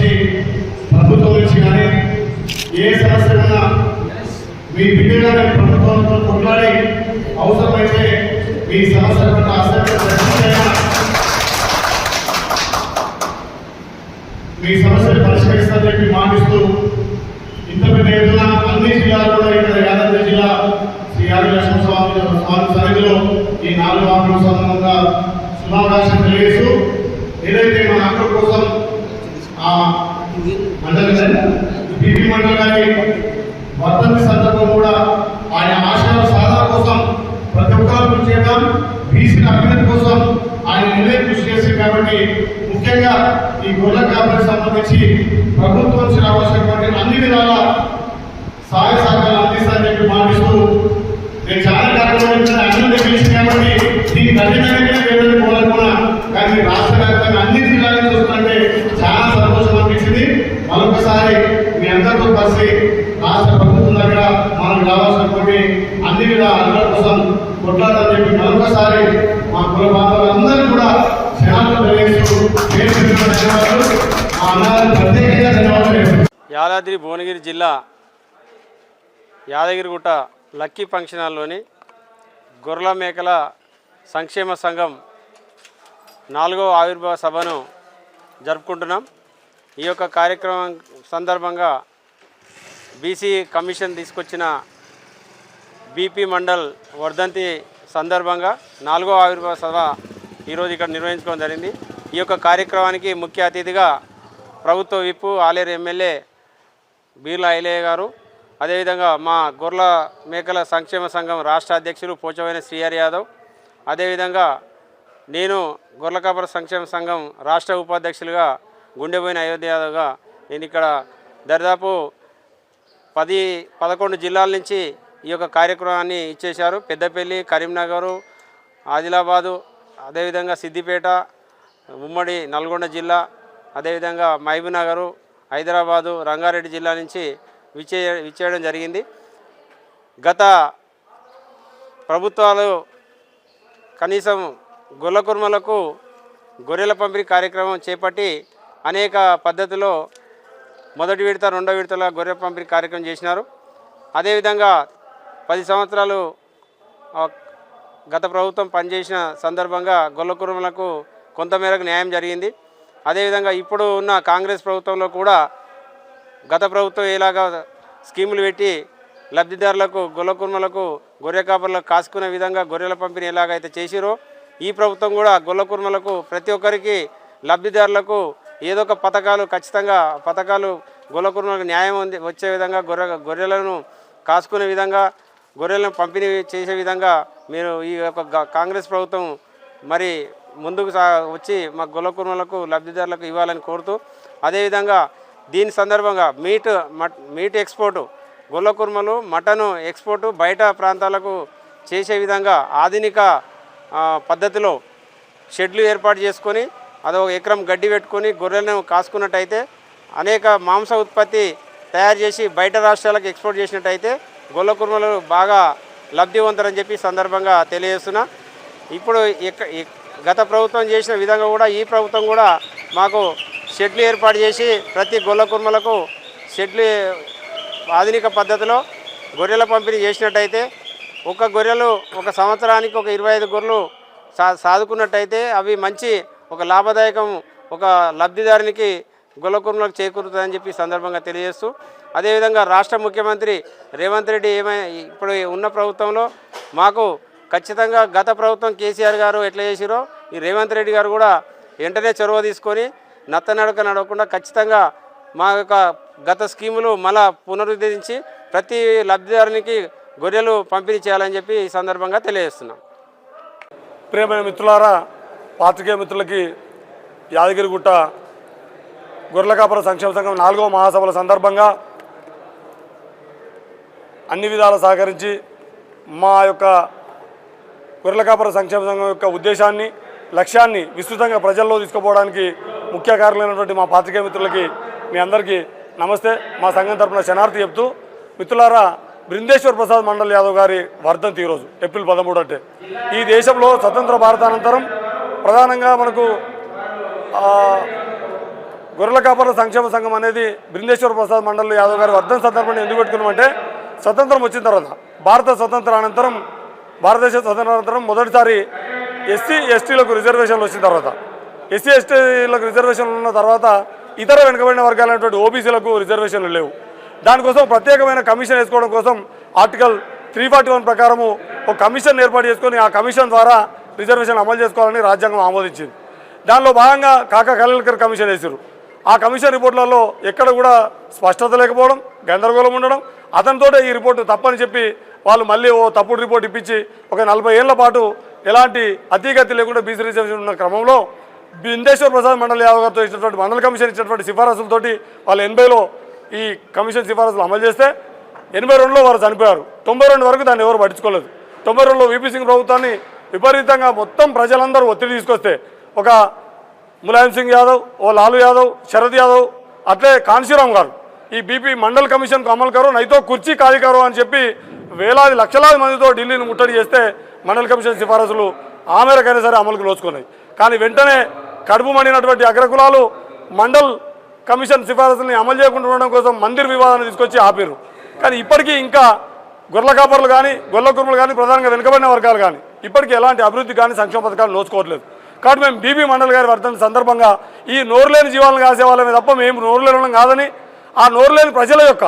నుంచి ప్రభుత్వం నుంచి కానీ ఏ సమస్య ఉన్నా మీ బిడ్డగా ప్రభుత్వంతో కొట్లాడి అవసరమైతే మీ సమస్య పట్ల ఆసక్తి మీ సమస్యలు పరిష్కరిస్తారని చెప్పి మాటిస్తూ ఇంత పెద్ద ఎత్తున అన్ని జిల్లాలు కూడా ఇక్కడ యాదాద్రి జిల్లా శ్రీ యాదవ లక్ష్మణ స్వామి స్వామి సన్నిధిలో ఈ నాలుగు ఆకుల సందర్భంగా శుభాకాంక్షలు తెలియజేస్తూ ఏదైతే మన హక్కుల కోసం మండలి బీపీ మండలి గారి వర్ధంతి సందర్భం కూడా ఆయన ఆశయాల సాధన కోసం ప్రతి ఒక్కరు కృషి చేద్దాం. బీసీల అభ్యున్నతి కోసం ఆయన నిర్ణయం కృషి చేసి కాబట్టి ముఖ్యంగా ఈ గొర్రెల కాపులకు సంబంధించి ప్రభుత్వం నుంచి రావాల్సినటువంటి అన్ని విధాల సహాయ సహకారాలు అందిస్తారని చెప్పి మాటిస్తూ నేను చాలా కార్యక్రమాలు అన్ని పిలిచి కాబట్టి దీనికి ఖచ్చితంగా వేరే పోలనుకున్నా కానీ రాష్ట్ర వ్యాప్తంగా అన్ని జిల్లాలు చూస్తుంటే చాలా సంతోషం అనిపించింది మరొకసారి మీ అందరితో కలిసి రాష్ట్ర ప్రభుత్వం దగ్గర మనకు రావాల్సినటువంటి అన్ని విధాల కోసం కొట్లాడని చెప్పి మరొకసారి మా కుల బాంధవులందరూ కూడా క్షణాలు తెలియజేస్తూ పేరు పెట్టిన ధన్యవాదాలు మా అన్నగారికి ప్రత్యేకంగా ధన్యవాదాలు తెలుపుతున్నాను. యాదాద్రి భువనగిరి జిల్లా యాదగిరిగుట్ట లక్కీ ఫంక్షన్ హాల్లోని గొర్రెల మేకల సంక్షేమ సంఘం నాలుగో ఆవిర్భావ సభను జరుపుకుంటున్నాం. ఈ యొక్క కార్యక్రమం సందర్భంగా బీసీ కమిషన్ తీసుకొచ్చిన బీపీ మండల్ వర్ధంతి సందర్భంగా నాలుగో ఆవిర్భావ సభ ఈరోజు ఇక్కడ నిర్వహించుకోవడం జరిగింది. ఈ యొక్క కార్యక్రమానికి ముఖ్య అతిథిగా ప్రభుత్వ విప్పు ఆలేరు ఎమ్మెల్యే బీర్ల ఐలయ్య గారు అదేవిధంగా మా గొర్రెల మేకల సంక్షేమ సంఘం రాష్ట్ర అధ్యక్షులు పోచమైన శ్రీహరి యాదవ్ అదేవిధంగా నేను గొర్రెల కాపర సంక్షేమ సంఘం రాష్ట్ర ఉపాధ్యక్షులుగా గుండెపోయిన అయోధ్య యాదవ్గా నేను ఇక్కడ దరిదాపు పది పదకొండు జిల్లాల నుంచి ఈ యొక్క కార్యక్రమాన్ని ఇచ్చేశారు. పెద్దపల్లి కరీంనగరు ఆదిలాబాదు అదేవిధంగా సిద్దిపేట ఉమ్మడి నల్గొండ జిల్లా అదేవిధంగా మహబూబ్నగరు హైదరాబాదు రంగారెడ్డి జిల్లా నుంచి విచ్చే విచ్చేయడం జరిగింది. గత ప్రభుత్వాలు కనీసం గొల్లకుర్మలకు గొర్రెల పంపిణీ కార్యక్రమం చేపట్టి అనేక పద్ధతిలో మొదటి విడత రెండో విడతల గొర్రె పంపిణీ కార్యక్రమం చేసినారు. అదేవిధంగా పది సంవత్సరాలు గత ప్రభుత్వం పనిచేసిన సందర్భంగా గొల్లకుర్మలకు కొంతమేరకు న్యాయం జరిగింది. అదేవిధంగా ఇప్పుడు ఉన్న కాంగ్రెస్ ప్రభుత్వంలో కూడా గత ప్రభుత్వం ఎలాగా స్కీములు పెట్టి లబ్ధిదారులకు గొల్ల కుర్మలకు గొర్రె కాపర్లకు కాసుకునే విధంగా గొర్రెల పంపిణీ ఎలాగైతే చేసిరో ఈ ప్రభుత్వం కూడా గొల్ల కుర్మలకు ప్రతి ఒక్కరికి లబ్ధిదారులకు ఏదో ఒక పథకాలు ఖచ్చితంగా పథకాలు గొల్ల కుర్మలకు న్యాయం ఉంది వచ్చే విధంగా గొర్రె గొర్రెలను కాసుకునే విధంగా గొర్రెలను పంపిణీ చేసే విధంగా మీరు ఈ యొక్క కాంగ్రెస్ ప్రభుత్వం మరి ముందుకు సా వచ్చి మా గొల్ల కుర్మలకు లబ్ధిదారులకు ఇవ్వాలని కోరుతూ అదేవిధంగా దీని సందర్భంగా మీట్ మట్ మీట్ ఎక్స్పోర్టు గొల్ల కుర్మలు మటను ఎక్స్పోర్టు బయట ప్రాంతాలకు చేసే విధంగా ఆధునిక పద్ధతిలో షెడ్లు ఏర్పాటు చేసుకొని అదో ఎకరం గడ్డి పెట్టుకొని గొర్రెలను కాసుకున్నట్టయితే అనేక మాంస ఉత్పత్తి తయారు చేసి బయట రాష్ట్రాలకు ఎక్స్పోర్ట్ చేసినట్టయితే గొల్ల కుర్మలు బాగా లబ్ధివంతరని చెప్పి సందర్భంగా తెలియజేస్తున్నా. ఇప్పుడు ఎక్క- గత ప్రభుత్వం చేసిన విధంగా కూడా ఈ ప్రభుత్వం కూడా మాకు షెడ్లు ఏర్పాటు చేసి ప్రతి గొల్ల కుర్మలకు షెడ్లు ఆధునిక పద్ధతిలో గొర్రెల పంపిణీ చేసినట్టయితే ఒక గొర్రెలు ఒక సంవత్సరానికి ఒక ఇరవై ఐదు గొర్రెలు సా సాదుకున్నట్టయితే అవి మంచి ఒక లాభదాయకం ఒక లబ్ధిదారునికి గొల్లకుర్మలకు చేకూరుతుందని చెప్పి సందర్భంగా తెలియజేస్తూ అదేవిధంగా రాష్ట్ర ముఖ్యమంత్రి రేవంత్ రెడ్డి ఏమై ఇప్పుడు ఉన్న ప్రభుత్వంలో మాకు ఖచ్చితంగా గత ప్రభుత్వం కేసీఆర్ గారు ఎట్లా చేసిరో ఈ రేవంత్ రెడ్డి గారు కూడా వెంటనే చొరవ తీసుకొని నత్తనడక నడవకుండా ఖచ్చితంగా మా యొక్క గత స్కీములు మళ్ళా పునరుద్ధరించి ప్రతి లబ్ధిదారునికి గొర్రెలు పంపిణీ చేయాలని చెప్పి ఈ సందర్భంగా తెలియజేస్తున్నాం. ప్రియమైన మిత్రులారా పాత్రికేయ మిత్రులకి యాదగిరిగుట్ట గొర్రెల కాపుర సంక్షేమ సంఘం నాలుగవ మహాసభల సందర్భంగా అన్ని విధాలు సహకరించి మా యొక్క గొర్రెల కాపర సంక్షేమ సంఘం యొక్క ఉద్దేశాన్ని లక్ష్యాన్ని విస్తృతంగా ప్రజల్లో తీసుకుపోవడానికి ముఖ్య కారణమైనటువంటి మా పాత్రికేయ మిత్రులకి మీ అందరికీ నమస్తే. మా సంఘం తరపున శనార్థి చెప్తూ మిత్రులారా బృందేశ్వర్ ప్రసాద్ మండల్ యాదవ్ గారి వర్ధంతి ఈరోజు ఏప్రిల్ పదమూడు అంటే. ఈ దేశంలో స్వతంత్ర భారతానంతరం ప్రధానంగా మనకు గొర్రెల కాపర్ల సంక్షేమ సంఘం అనేది బృందేశ్వర ప్రసాద్ మండల్ యాదవ్ గారి వర్ధన్ సందర్భంగా ఎందుకు పెట్టుకున్నామంటే స్వతంత్రం వచ్చిన తర్వాత భారత స్వతంత్ర అనంతరం భారతదేశ స్వతంత్ర మొదటిసారి ఎస్సీ ఎస్టీలకు రిజర్వేషన్లు వచ్చిన తర్వాత. ఎస్సీ ఎస్టీలకు రిజర్వేషన్లు ఉన్న తర్వాత ఇతర వెనుకబడిన వర్గాలైనటువంటి ఓబీసీలకు రిజర్వేషన్లు లేవు. దానికోసం ప్రత్యేకమైన కమిషన్ వేసుకోవడం కోసం ఆర్టికల్ త్రీ ఫార్టీ వన్ ప్రకారము ఒక కమిషన్ ఏర్పాటు చేసుకొని ఆ కమిషన్ ద్వారా రిజర్వేషన్ అమలు చేసుకోవాలని రాజ్యాంగం ఆమోదించింది. దానిలో భాగంగా కాకా కలీల్కర్ కమిషన్ వేసారు ఆ కమిషన్ రిపోర్ట్లలో ఎక్కడ కూడా స్పష్టత లేకపోవడం గందరగోళం ఉండడం అతనితోటే ఈ రిపోర్టు తప్పని చెప్పి వాళ్ళు మళ్ళీ ఓ తప్పుడు రిపోర్ట్ ఇప్పించి ఒక నలభై ఏళ్ళ పాటు ఎలాంటి అతీగతి లేకుండా బీసీ రిజర్వేషన్ ఉన్న క్రమంలో బిందేశ్వర్ ప్రసాద్ మండలి యాదవ్ గారితో ఇచ్చినటువంటి మండల కమిషన్ ఇచ్చినటువంటి సిఫారసులతోటి వాళ్ళు ఎనభైలో ఈ కమిషన్ సిఫారసులు అమలు చేస్తే ఎనభై రెండులో వారు చనిపోయారు. తొంభై రెండు వరకు దాన్ని ఎవరు పట్టించుకోలేదు. తొంభై రెండులో వీపీ సింగ్ ప్రభుత్వాన్ని విపరీతంగా మొత్తం ప్రజలందరూ ఒత్తిడి తీసుకొస్తే ఒక ములాయం సింగ్ యాదవ్ ఓ లాలు యాదవ్ శరద్ యాదవ్ అట్లే కాన్శీరామ్ గారు. ఈ బీపీ మండల్ కమిషన్కు అమలు కరో నైతో కుర్చీ ఖాళీ కరో అని చెప్పి వేలాది లక్షలాది మందితో ఢిల్లీని ముట్టడి చేస్తే మండల్ కమిషన్ సిఫారసులు ఆ మేరకైనా సరే అమలుకు నోచుకున్నాయి కానీ వెంటనే కడుపు మండినటువంటి అగ్రకులాలు మండల్ కమిషన్ సిఫారసుల్ని అమలు చేయకుండా ఉండడం కోసం మందిర్ వివాదాన్ని తీసుకొచ్చి ఆపారు కానీ ఇప్పటికీ ఇంకా గొర్రెల కాపర్లు కానీ గొర్రెల కురుములు కానీ ప్రధానంగా వెనుకబడిన వర్గాలు కానీ ఇప్పటికీ ఎలాంటి అభివృద్ధి కానీ సంక్షేమ పథకాలు నోచుకోవట్లేదు. కాబట్టి మేము బీబీ మండల్ గారి వర్ధన సందర్భంగా ఈ నోరులేని జీవాలను కాసే వాళ్ళమే తప్ప మేము నోరులేని కాదని ఆ నోరులేని ప్రజల యొక్క